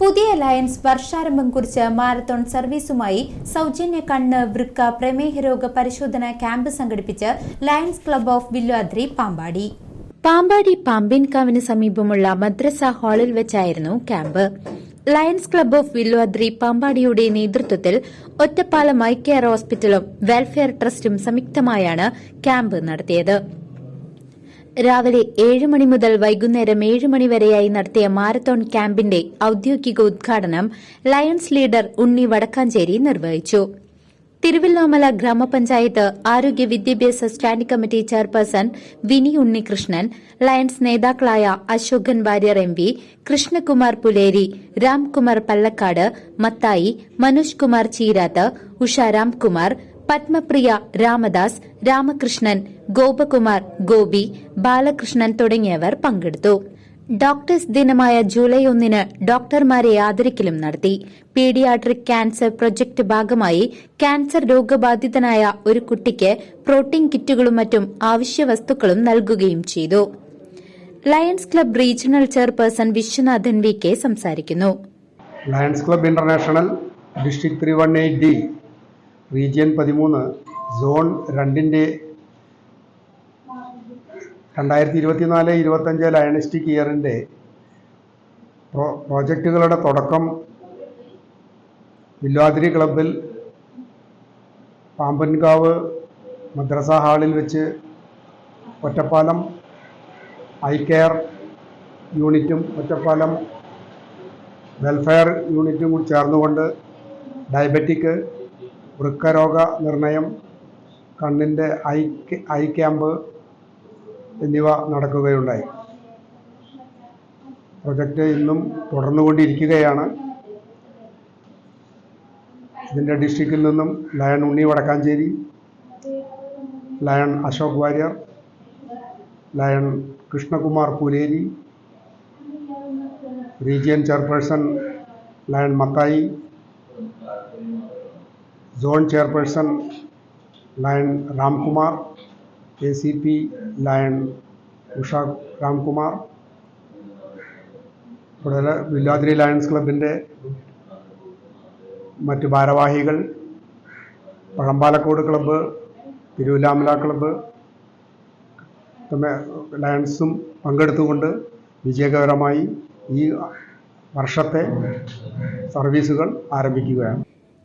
പുതിയ അലയൻസ് വർഷാരംഭം കുറിച്ച് മാരത്തോൺ സർവീസുമായി സൗജന്യ കണ്ണ് വൃക്ക പ്രമേഹ രോഗ പരിശോധന ക്യാമ്പ് സംഘടിപ്പിച്ച് lions club of Villuvadri Pampady. Pampady പാമ്പിൻകാവിന് സമീപമുള്ള മദ്രസ ഹാളിൽ വെച്ചായിരുന്നു camp. Lions club of Villuvadri പാമ്പാടിയുടെ നേതൃത്വത്തിൽ ഒറ്റപ്പാലം ഐ കെയർ ഹോസ്പിറ്റലും വെൽഫെയർ ട്രസ്റ്റും സംയുക്തമായാണ് ക്യാമ്പ് നടത്തിയത്. രാവിലെ ഏഴ് മണി മുതൽ വൈകുന്നേരം ഏഴ് മണി വരെയായി നടത്തിയ മാരത്തോൺ ക്യാമ്പിന്റെ ഔദ്യോഗിക ഉദ്ഘാടനം ലയൺസ് ലീഡർ ഉണ്ണി വടക്കാഞ്ചേരി നിർവഹിച്ചു. തിരുവല്ലോമല ഗ്രാമപഞ്ചായത്ത് ആരോഗ്യ വിദ്യാഭ്യാസ standing committee chairperson Vini Unnikrishnan lions നേതാക്കളായ അശോകൻ വാര്യർ എം പി കൃഷ്ണകുമാർ പുലേരി രാംകുമാർ പല്ലക്കാട് മത്തായി മനോജ് കുമാർ ചീരാത്ത് ഉഷ രാംകുമാർ പത്മപ്രിയ രാമദാസ് രാമകൃഷ്ണൻ ഗോപകുമാർ ഗോപി ബാലകൃഷ്ണൻ തുടങ്ങിയവർ പങ്കെടുത്തു. ഡോക്ടേഴ്സ് ദിനമായ ജൂലൈ ഒന്നിന് ഡോക്ടർമാരെ ആദരിക്കലും നടത്തി. പീഡിയാട്രിക് ക്യാൻസർ പ്രൊജക്ട് ഭാഗമായി ക്യാൻസർ രോഗബാധിതനായ ഒരു കുട്ടിക്ക് പ്രോട്ടീൻ കിറ്റുകളും മറ്റും ആവശ്യ വസ്തുക്കളും നൽകുകയും ചെയ്തു. Lions club regional chairperson Viswanathan V K സംസാരിക്കുന്നു. Lions club international district three one eight D. Region പതിമൂന്ന് സോൺ രണ്ടിന്റെ രണ്ടായിരത്തി ഇരുപത്തിനാല് ഇരുപത്തഞ്ച് ലയണിസ്റ്റിക് ഇയറിന്റെ പ്രോ പ്രോജക്റ്റുകളുടെ തുടക്കം വില്ലാതിരി ക്ലബിൽ പാമ്പൻകാവ് മദ്രസ ഹാളിൽ വെച്ച് ഒറ്റപ്പാലം ഐ കെയർ യൂണിറ്റും ഒറ്റപ്പാലം വെൽഫെയർ യൂണിറ്റും കൂടി ചേർന്നുകൊണ്ട് ഡയബറ്റിക് വൃക്കരോഗ നിർണയം കണ്ണിന്റെ ഐ ഐ ക്യാമ്പ് എന്നിവ നടക്കുകയുണ്ടായി. പ്രൊജക്റ്റ് ഇന്നും തുടർന്നുകൊണ്ടിരിക്കുകയാണ്. ഇതിന്റെ ഡിസ്ട്രിക്റ്റിൽ നിന്നും lion Unni Vadakkanchery lion Ashok Warrier lion Krishnakumar Puleri region chairperson lion Mathai zone chairperson lion Ramkumar A C P lion Usha Ramkumar ഇവിടെ വില്ലാതിരി ലയൺസ് ക്ലബിന്റെ മറ്റ് ഭാരവാഹികൾ പഴമ്പാലക്കോട് ക്ലബ്ബ് തിരുവില്ലാമല ക്ലബ്ബ് ലയൺസും പങ്കെടുത്തുകൊണ്ട് വിജയകരമായി ഈ വർഷത്തെ സർവീസുകൾ ആരംഭിക്കുകയാണ്.